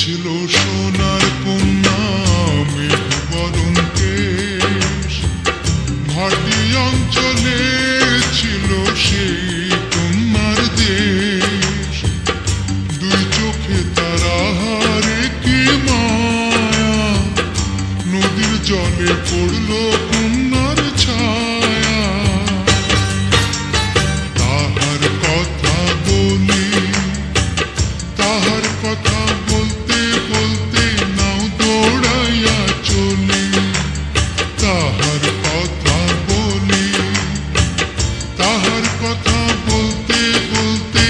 ছিল সোনার তাহার কথা বলতে বলতে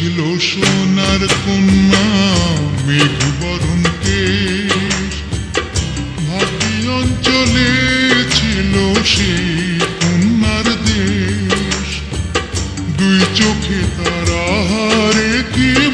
ছিল সোনার কন্যা মেঘ বরণ কেশ। ভাটি অঞ্চলে ছিল সেই কন্যার দেশ। দুই চোখে তারা রেখে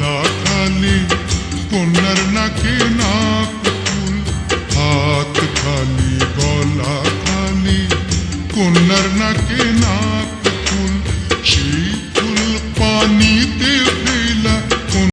love.